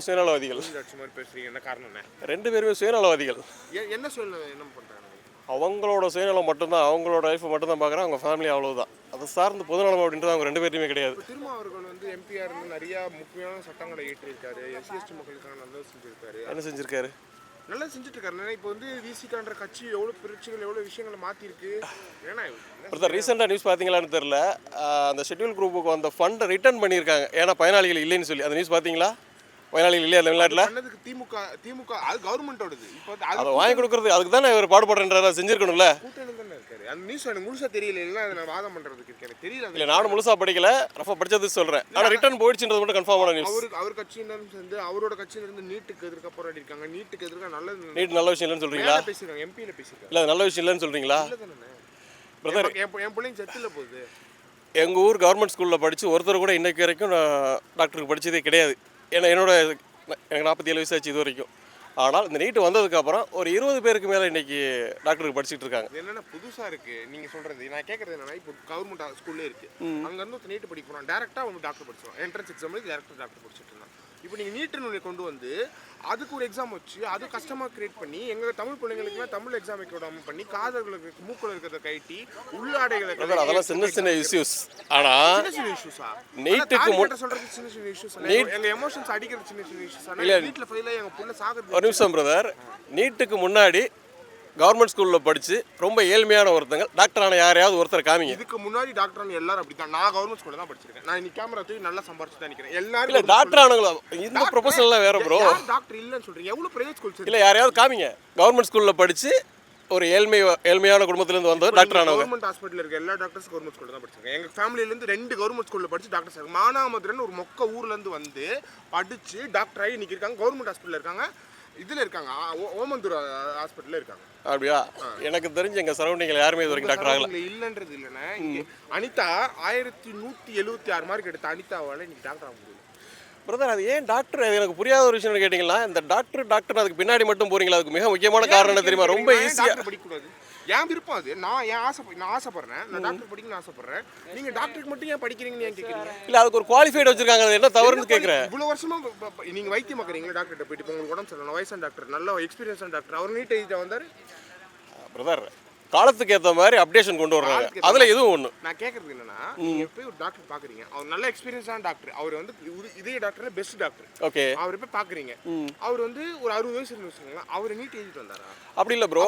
பேருமே சுயநலவாதிகள். என்ன காரணம் ரெண்டு பேருமே சுயநலவாதிகள். என்ன என்ன பண்றாங்க? அவங்களோட சுயநலம் மட்டும்தான் அவங்களோட லைஃப்பை மட்டும்தான் பார்க்குறாங்க அவங்க ஃபேமிலி அவ்வளவுதான். அதை சார்ந்து பொதுநலம் அப்படின்றது அவங்க ரெண்டு பேருமே கிடையாது. திரும்ப அவர்கள் வந்து எம்பியா இருந்து நிறைய முக்கியமான சட்டங்களை ஏற்றிருக்காரு எஸ்சி எஸ்டி மக்களுக்கான நல்லது செஞ்சிருக்காரு. என்ன செஞ்சிருக்காரு? நல்லா செஞ்சுட்டு இருக்காரு இப்போ வந்து விசிகான்ற கட்சி எவ்வளோ பிரச்சனைகள் எவ்வளோ விஷயங்களை மாற்றிருக்கு ஏன்னா ஒருத்தர் ரீசெண்டாக நியூஸ் பார்த்தீங்களான்னு தெரில அந்த ஷெட்யூல் குரூப்புக்கு அந்த ஃபண்டை ரிட்டர்ன் பண்ணியிருக்காங்க. ஏன்னா பயனாளிகள் இல்லைன்னு சொல்லி. அந்த நியூஸ் பார்த்தீங்களா? பயனாளிகள் இல்லையா தமிழ்நாட்டில்? பண்ணதுக்கு திமுக திமுக அது கவர்மெண்டோடது இப்போ அதை வாங்கி கொடுக்குறது அதுக்கு தானே இவர் பாடுபடுறேன் செஞ்சிருக்கணும்ல? அந்த நியூஸ் எனக்கு முழுசா தெரியல இல்லை அதை நான் வாதம் பண்றதுக்கு இருக்கு எனக்கு தெரியல. இல்லை நானும் முழுசாக படிக்கல ரஃபா படிச்சது சொல்கிறேன் ஆனால் ரிட்டர்ன் போயிடுச்சுன்றது மட்டும் கன்ஃபார்மான நியூஸ் அவருக்கு அவர் கட்சியினரும் சேர்ந்து அவரோட கட்சியிலிருந்து நீட்டுக்கு எதிர்க்க போராடி இருக்காங்க. நீட்டுக்கு எதிர்க்க நல்லது நீட் நல்ல விஷயம் இல்லைன்னு சொல்கிறீங்களா பேசியிருக்காங்க எம்பியில் பேசியிருக்காங்க இல்லை நல்ல விஷயம் இல்லைன்னு சொல்கிறீங்களா Brother. என் பிள்ளைங்க செத்துல போகுது. எங்கள் ஊர் கவர்மெண்ட் ஸ்கூலில் படித்து ஒருத்தர் கூட இன்னைக்கு வரைக்கும் நான் டாக்டருக்கு படித்ததே கிடையாது. ஏன்னா என்னோட எனக்கு நாற்பத்தி ஏழு வயசு ஆச்சு இது வரைக்கும். ஆனால் இந்த நீட்டு வந்ததுக்கப்புறம் ஒரு இருபது பேருக்கு மேலே இன்னைக்கு டாக்டருக்கு படிச்சுட்டு இருக்காங்க. இது என்னன்னா புதுசா இருக்கு. நீங்க சொல்றது நான் கேட்கறது என்னன்னா இப்போ கவர்மெண்ட் ஸ்கூல்லே இருக்கு. அங்க இருந்து ஒருத்தர் நீட் படிக்க போறான். டேரக்டா வந்து டாக்டர் படிச்சிருவான். என்ட்ரன்ஸ் எக்ஸாம் டேரக்டர் டாக்டர் படிச்சிட்டு இருந்தான். இப்போ நீங்க நீட்டுன்னு கொண்டு வந்து அதுக்கு ஒரு எக்ஸாம் வச்சு அது கஷ்டமா கிரியேட் பண்ணி எங்க தமிழ் பிள்ளைங்களுக்குலாம் தமிழ் எக்ஸாம் வைக்க விடாம பண்ணி காதல்களுக்கு மூக்குல இருக்கிறத கட்டி உள்ளாடைகளை அதெல்லாம் சின்ன சின்ன இஷ்யூஸ் ஆனால் இஷ்யூஸா நீட்டுக்கு முன்- சொல்றது சின்ன சின்ன இஷ்யூஸ் நீட்- எங்க எமோஷன்ஸ் அடிக்கிறது சின்ன சின்ன இஷ்யூஸ் இல்ல. ஆனா வீட்ல ஃபெயில் எங்க புள்ள சாகுறது ஒரு நிமிஷம் பிரதர் நீட்டுக்கு முன்னாடி கவர்மெண்ட் ஸ்கூலில் படித்து ரொம்ப ஏழ்மையான ஒருத்தங்க. டாக்டரான யாரையாவது ஒருத்தர் காமிங்க. இதுக்கு முன்னாடி டாக்டர் எல்லாரும் அப்படிதான் நான் கவர்மெண்ட் ஸ்கூல்ல தான் படிச்சிருக்கேன். நான் இன்னைக்கு கேமரா தூக்கி நல்லா சம்பாரிச்சு தான் நிக்கிறேன். இல்லை எல்லாரும் டாக்டர் ஆனங்களா இந்த ப்ரொஃபஷனல்லாம் வேற ப்ரோ டாக்டர் இல்லன்னு சொல்றீங்க? எவ்வளவு பிரைவேட் ஸ்கூல்ஸ் இல்லை யாரையாவது காமிங்க. கவர்மெண்ட் ஸ்கூலில் படித்து ஒரு ஏழ்மை ஏழ்மையான குடும்பத்திலேருந்து வந்தவர் டாக்டர் ஆனவங்க. கவர்மெண்ட் ஹாஸ்பிட்டல் இருக்க எல்லா டாக்டர்ஸ் கவர்மெண்ட் ஸ்கூல்ல தான் படிச்சிருக்கேன். எங்க ஃபேமிலில இருந்து ரெண்டு கவர்மெண்ட் ஸ்கூல்ல படிச்சு டாக்டர்ஸ் இருக்காங்க மானாமதுரன் ஒரு மொக்க ஊர்ல இருந்து வந்து படிச்சு டாக்டர் ஆகி இருக்காங்க. கவர்மெண்ட் ஹாஸ்பிட்டல் இருக்காங்க. இதுல இருக்காங்க. ஓமந்தூர் ஹாஸ்பிட்டல்ல இருக்காங்க. அப்படியா? எனக்கு தெரிஞ்சு எங்கள் சரௌண்டிங்கில் யாருமே இது வரைக்கும் டாக்டர் ஆகல. இல்லன்றது இல்லைன்னா அனிதா ஆயிரத்தி நூத்தி எழுபத்தி ஆறு மார்க் எடுத்த அனிதாவால இன்னைக்கு டாக்டர் ஆக முடியல பிரதர் அது ஏன் டாக்டர் அது எனக்கு புரியாத ஒரு விஷயம் கேட்டிங்களா? இந்த டாக்டர் டாக்டர் அதுக்கு பின்னாடி மட்டும் போறீங்களா? அதுக்கு மிக முக்கியமான காரணம் தெரியுமா? ரொம்ப ஈஸியாக படிக்கக்கூடாது? என் விருப்பம் அது. நான் என் ஆசை நான் ஆசைப்படுறேன். நான் டாக்டர் படிக்கணும்னு ஆசைப்படுறேன். நீங்க டாக்டருக்கு மட்டும் ஏன் படிக்கிறீங்கன்னு ஏன் கேட்குறீங்க இல்லை அதுக்கு ஒரு குவாலிஃபைடு வச்சிருக்காங்க என்ன தவறுன்னு கேட்குறேன் இவ்வளவு வருஷமா நீங்க வைத்தியம் பார்க்குறீங்களா டாக்டர் போயிட்டு உங்களுக்கு உடம்பு சரியில்லை வயசான டாக்டர் நல்ல எக்ஸ்பீரியன்ஸான டாக்டர் அவர் நீட் எழுதிட்டு வந்தாரு. பிரதர் காலத்துக்கு ஏற்ற மாதிரி அப்டேஷன் கொண்டு வர்றாங்க. அதில் இதுவும் ஒன்று நான் கேட்கறது என்னன்னா நீங்க போய் ஒரு டாக்டர் பாக்குறீங்க. அவர் நல்ல எக்ஸ்பீரியன்ஸான டாக்டர் அவர் வந்து இதய டாக்டர் பெஸ்ட் டாக்டர் ஓகே அவரை போய் பாக்குறீங்க. அவர் வந்து ஒரு அறுபது வயசு இருந்து வச்சுக்கோங்களேன். அவர் நீட் எழுதிட்டு வந்தாரா? அப்படி இல்லை ப்ரோ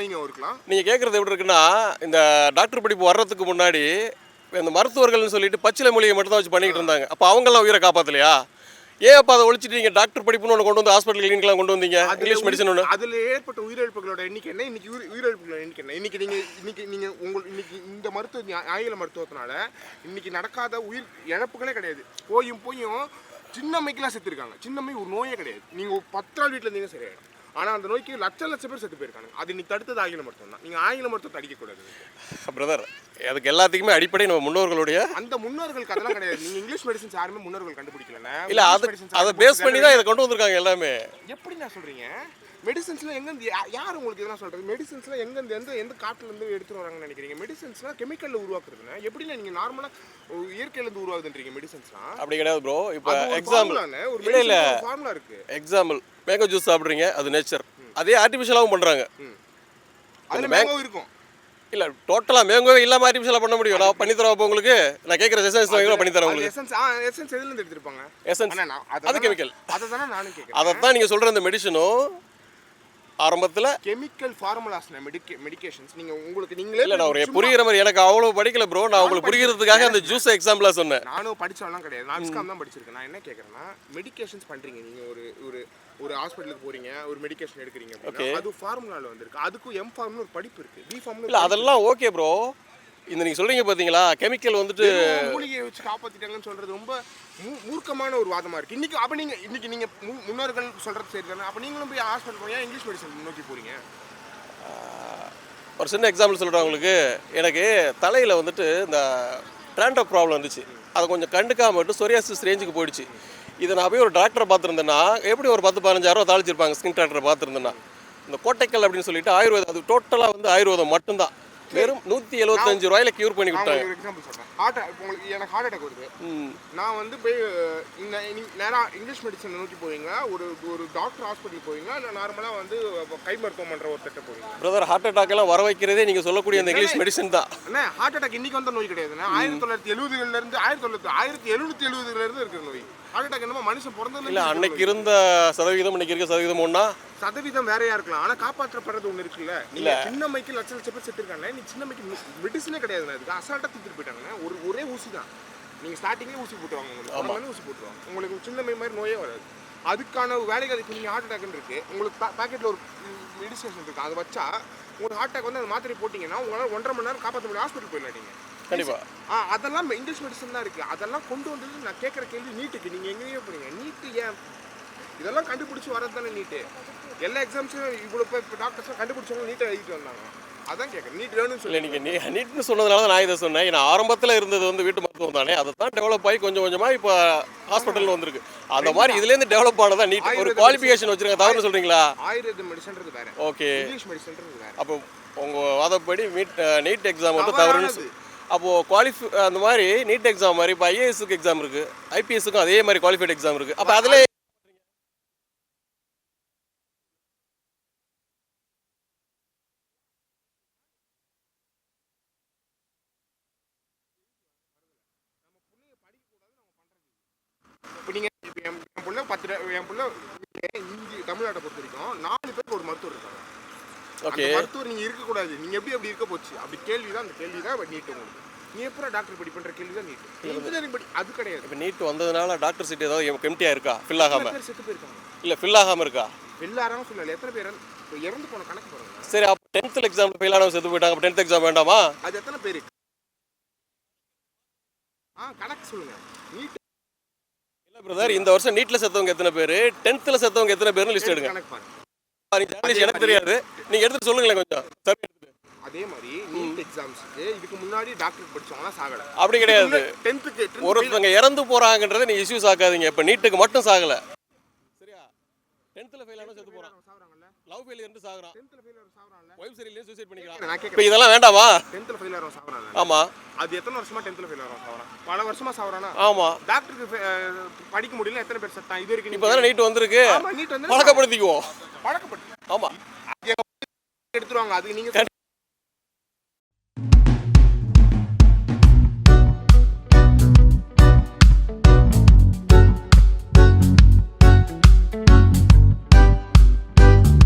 வைங்க அவருக்குலாம் நீங்கள் கேட்குறது எப்படி இருக்குன்னா இந்த டாக்டர் படிப்பு வர்றதுக்கு முன்னாடி இந்த மருத்துவர்கள்னு சொல்லிட்டு பச்சிலை மொழியை மட்டும் தான் வச்சு பண்ணிக்கிட்டு இருந்தாங்க. அப்போ அவங்கெல்லாம் உயிரை காப்பாற்றலையா ஏன் அப்போ அதை ஒழிச்சிட்டு நீங்கள் டாக்டர் படிப்புன்னு ஒன்று கொண்டு வந்து ஹாஸ்பிட்டல் கிளினிக்லாம் கொண்டு வந்தீங்க? இங்கிலீஷ் மெடிசன் ஒன்று அதுல ஏற்பட்ட உயிரிழப்புகளோட எண்ணிக்கை என்ன? இன்னைக்கு உயிர் உயிரிழப்புகளோட எண்ணிக்கை என்ன? இன்னைக்கு நீங்க இன்னைக்கு நீங்க உங்கள் இன்னைக்கு இந்த மருத்துவ ஆங்கில மருத்துவத்தினால இன்னைக்கு நடக்காத உயிர் இழப்புகளே கிடையாது. போயும் போயும் சின்னம்மைக்கெல்லாம் செத்துருக்காங்க. சின்னம்மை ஒரு நோயே கிடையாது. நீங்க ஒரு பத்து நாள் வீட்டில் இருந்தீங்க சரியாயிடும். ஆனா அந்த நோய்க்கு லட்சம் லட்சம் பேர் செத்து போயிருக்காங்க அது இன்னைக்கு தடுத்தது ஆங்கில மருத்துவம் தான். நீங்க ஆங்கில மருத்துவத்தை அடிக்கக்கூடாது. பிரதர் அதுக்கு எல்லாத்துக்குமே அடிப்படை நம்ம முன்னோர்களுடைய அந்த முன்னோர்களுக்கு அதெல்லாம் கிடையாது. நீங்க இங்கிலீஷ் மெடிசன்ஸ் யாருமே முன்னோர்கள் கண்டுபிடிக்கலன்னா இல்லை அது அதை பேஸ் பண்ணி தான் இதை கொண்டு வந்திருக்காங்க எல்லாமே. எப்படி நான் சொல்றீங்க? மெடிசன்ஸ்ல எங்க இருந்து யா- யார் உங்களுக்கு இதெல்லாம் சொல்றது? மெடிசன்ஸ்ல எங்க இருந்து எந்த எந்த காட்டுல இருந்து எடுத்துட்டு வராங்கன்னு நினைக்கிறீங்க? மெடிசன்ஸ்லாம் கெமிக்கல்ல உருவாக்குறதுனா எப்படின்னா நீங்க நார்மலா இயற்கையில இருந்து உருவாகுதுன்றீங்க மெடிசன்ஸ்லாம் அப்படி கிடையாது ப்ரோ இப்போ எக்ஸாம்பிள் ஒரு ஃபார்முலா இருக்கு. எக்ஸாம்பிள் மேங்கோ ஜூஸ் சாப்பிட்றீங்க அது நேச்சர் அதே ஆர்டிஃபிஷியலாகவும் பண்ணுறாங்க அதுல மேங்கோ இருக்கும். இல்லை டோட்டலாக மேங்கோவே இல்லாமல் ஆர்டிஃபிஷியலாக பண்ண முடியும். நான் பண்ணி அப்போ உங்களுக்கு? நான் கேட்குற எசன்ஸ் வாங்கினா பண்ணி தரேன் அது உங்களுக்கு. எசன்ஸ் ஆ எசன்ஸ் எதுல இருந்து எடுத்திருப்பாங்க? எசன்ஸ் அது chemical. அதை தானே நானும் கேட்குறேன் அதைத்தான் நீங்கள் சொல்கிற இந்த மெடிசனும் ஆரம்பத்தில் கெமிக்கல் ஃபார்முலாஸ் மெடிக்கே மெடிகேஷன்ஸ் நீங்க உங்களுக்கு நீங்களே இல்லை நான் ஒரு புரிகிற மாதிரி எனக்கு அவ்வளோ படிக்கல ப்ரோ நான் உங்களுக்கு புரிகிறதுக்காக அந்த ஜூஸ் எக்ஸாம்பிளாக சொன்னேன். நானும் படிச்சவெல்லாம் கிடையாது. நான் தான் படிச்சிருக்கேன். நான் என்ன கேட்குறேன்னா மெடிகேஷன்ஸ் பண்றீங்க. நீங்க ஒரு ஒரு ஒரு ஹாஸ்பிட்டலுக்கு போறீங்க ஒரு மெடிகேஷன் எடுக்கிறீங்க அப்படின்னா அது ஃபார்முலால வந்திருக்கு. அதுக்கும் எம் ஃபார்ம்னு ஒரு படிப்பு இருக்கு. பி ஃபார்ம்னு இல்லை அதெல்லாம் ஓகே ப்ரோ இந்த நீங்கள் சொல்கிறீங்க பார்த்தீங்களா கெமிக்கல் வந்துட்டு மூலிகையை வச்சு காப்பாத்திட்டாங்கன்னு சொல்றது ரொம்ப மூர்க்கமான ஒரு வாதமா இருக்கு. இன்னைக்கு அப்ப நீங்க இன்னைக்கு நீங்க முன்னோர்கள் சொல்றது சரி தானே? அப்ப நீங்களும் போய் ஹாஸ்பிட்டல் போய் இங்கிலீஷ் மெடிசன் நோக்கி போறீங்க? ஒரு சின்ன எக்ஸாம்பிள் சொல்கிறேன் உங்களுக்கு. எனக்கு தலையில் வந்துட்டு இந்த ட்ராண்டோ ப்ராப்ளம் இருந்துச்சு அதை கொஞ்சம் கண்டுக்காம விட்டு சொரியாசிஸ் ரேஞ்சுக்கு போயிடுச்சு. இதை நான் போய் ஒரு டாக்டரை பார்த்துருந்தேன்னா எப்படி ஒரு பத்து பதினஞ்சாயிரம் தாளிச்சிருப்பாங்க ஸ்கின் டாக்டரை பார்த்துருந்தேன்னா. இந்த கோட்டைக்கல் அப்படின்னு சொல்லிட்டு ஆயுர்வேதம் அது டோட்டலாக வந்து ஆயுர்வேதம் மட்டும்தான். வெறும் நூற்றி எழுபத்தஞ்சு ரூபாயில கியூர் பண்ணி கொடுத்தாங்க. எக்ஸாம்பிள் சொல்றேன். ஹார்ட் உங்களுக்கு எனக்கு ஹார்ட் அட்டாக் வருது. நான் வந்து போய் இந்த நேராக இங்கிலீஷ் மெடிசன் நோக்கி போவீங்களா? ஒரு ஒரு டாக்டர் ஹாஸ்பிட்டல் போவீங்களா? இல்லை நார்மலாக வந்து கை மருத்துவம் பண்ணுற ஒரு திட்டம் போவீங்களா? பிரதர் ஹார்ட் அட்டாக் எல்லாம் வர வைக்கிறதே நீங்க சொல்லக்கூடிய அந்த இங்கிலீஷ் மெடிசன் தான். அண்ணா ஹார்ட் அட்டாக் இன்னைக்கு வந்த நோய் கிடையாதுண்ணா ஆயிரத்தி தொள்ளாயிரத்தி எழுபதுல இருந்து ஆயிரத்தி தொள்ளாயிரத்தி ஆயிரத்தி எழுநூத்தி எழுபதுல இருந்து இருக்கிற நோய். ஹார்ட் அட்டாக் என்னமோ மனுஷன் பிறந்ததுல இல்ல அன்னைக்கு இருந்த சதவீதம் இன்னைக்கு இருக்க சதவீதம் நோய். சதவீதம் வேறையா இருக்கலாம். ஆனா காப்பாற்றப்படுறது ஒண்ணு இருக்குல்ல. நீங்க சின்ன மைக்கு லட்ச லட்ச பேர் செத்துருக்காங்க நீ சின்ன மைக்கு மெடிசனே கிடையாதுண்ணா இதுக்கு அசால்ட்டா தூக்கிட்டு போயிட்டாங்க ஒரு ஒரே ஊசி தான். நீங்க ஸ்டார்டிங்லேயே ஊசி போட்டுருவாங்க உங்களுக்கு. ஊசி போட்டுருவாங்க. உங்களுக்கு சின்ன மை மாதிரி நோயே வராது. அதுக்கான வேலைகள் இப்போ நீங்கள் ஹார்ட் அட்டாக்னு இருக்கு. உங்களுக்கு பாக்கெட்டில் ஒரு மெடிசேஷன் இருக்கு. அதை வச்சா உங்களுக்கு ஹார்ட் அட்டாக் வந்து அந்த மாத்திரை போட்டிங்கன்னா உங்களால் ஒன்றரை மணி நேரம் காப்பாற்ற முடியும் ஹாஸ்பிட்டல் போயிடலாம் நீங்கள் கண்டிப்பா. ஆ அதெல்லாம் இங்கிலீஷ் மெடிசன் தான் இருக்குது அதெல்லாம் கொண்டு வந்தது நான் கேட்குற கேள்வி நீட்டுக்கு. நீங்கள் எங்கேயோ போறீங்க. நீட்டு ஏன் இதெல்லாம் கண்டுபிடிச்சி வரது தானே நீட்டு எல்லா எக்ஸாம்ஸும் இவ்வளோ இப்போ டாக்டர்ஸும் கண்டுபிடிச்சவங்க நீட்டை எழுதிட்டு வந்தாங்க. அதான் கேட்குறேன் நீட் வேணும்னு சொல்லி நீங்க நீ நீட்னு சொன்னதுனால தான் நான் இதை சொன்னேன். ஏன்னா ஆரம்பத்துல இருந்தது வந்து வீட்டு மருத்துவம் தானே. அதை தான் டெவலப் ஆகி கொஞ்சம் கொஞ்சமா இப்போ ஹாஸ்பிட்டல் வந்திருக்கு. அந்த மாதிரி இதுல இருந்து டெவலப் ஆனதா நீட் ஒரு குவாலிஃபிகேஷன் வச்சிருக்க தவறு சொல்றீங்களா? ஆயுர்வேத மெடிசன்றது வேற. ஓகே இங்கிலீஷ் மெடிசன்றது வேற. அப்போ உங்க வாதப்படி மீட் நீட் எக்ஸாம் வந்து. தவறுன்னு அப்போ குவாலிஃபை அந்த மாதிரி நீட் எக்ஸாம் மாதிரி இப்போ ஐஏஎஸ்க்கு எக்ஸாம் இருக்கு. ஐபிஎஸ்க்கும் அதே மாதிரி குவாலிஃபைட் எக்ஸாம் இருக்கு. அப்போ அதுல இப்போ நீங்கள் இப்போ என் என் பிள்ளை இந்தி தமிழ்நாட்டை பொறுத்த வரைக்கும் நாலு பேருக்கு ஒரு மருத்துவர் இருக்காங்க. ஓகே. மருத்துவர் நீங்க இருக்கக்கூடாது. நீங்க எப்படி அப்படி இருக்க போச்சு? அப்படி கேள்வி தான் அந்த கேள்வி தான் நீட் உங்களுக்கு. நீ எப்பறம் டாக்டர் படி பண்ற கேள்வி தான் நீட் இன்ஜினியரிங் படி அது கிடையாது. இப்போ நீட் வந்ததுனால டாக்டர் சீட் ஏதாவது எம்டியா இருக்கா ஃபில் ஆகாம எத்தனை பேர் செத்து போயிருக்காங்க? இல்ல ஃபில் ஆகாம இருக்கா? எல்லாரும் சொல்லல. எத்தனை பேர் இறந்து- இப்ப இறந்து போன கணக்கு பாருங்க. சரி அப்போ டென்த்தில் எக்ஸாம் ஃபெயில் ஆனவங்க செத்து போயிட்டாங்க. அப்போ டென்த் எக்ஸாம் வேண்டாமா? அது எத்தனை பேர்? ஆ கணக்கு சொல்லுங்க. நீட் இல்ல பிரதர் இந்த வருஷம் நீட்ல செத்தவங்க எத்தனை பேர்? டென்த்தில் செத்தவங்க எத்தனை பேர்னு லிஸ்ட் எடுங்க. எனக்கு தெரியாது. நீங்க எடுத்து சொல்லுங்களேன் கொஞ்சம். சரி. அதே மாதிரி நீட் எக்ஸாம்ஸ்க்கு இதுக்கு முன்னாடி டாக்டர் படிச்சவங்க சாகல. அப்படி கிடையாது. டென்த்துக்கு ஒருத்தவங்க இறந்து போறாங்கன்றதை நீங்க இஷ்யூஸ் ஆக்காதீங்க. இப்போ நீட்டுக்கு மட்டும் சாகல. சரியா? டென்த்தில் ஃபெயில் ஆனா செத்து சாகுறாங்கல்ல லவ் ஃபெயிலியர் இருந்து சாகுறான். டென்த்தில் ஃபெயில் ஆகிற சாகுறாங்கல்ல ஒய்ஃப் சரியில்லையே சூசைட் பண்ணிக்கலாம். நான் இப்போ இதெல்லாம் வேண்டாமா டென்த்தில் ஃபெயில் ஆகிற சாகுறாங்க ஆமா. அது எத்தனை வருஷமா டென்த்தில் ஃபெயில் ஆகிற சாகுறான்? பல வருஷமா சாகுறானா? ஆமா. டாக்டருக்கு படிக்க முடியல எத்தனை பேர் செத்தான்? இது வரைக்கும் இப்போ தானே நீட் வந்திருக்கு. ஆமா நீட் வந்து பழக்கப்படுத்திக்குவோம். பழக்கப்பட்டு ஆமா. எடுத்துருவாங்க. அதுக்கு நீங்க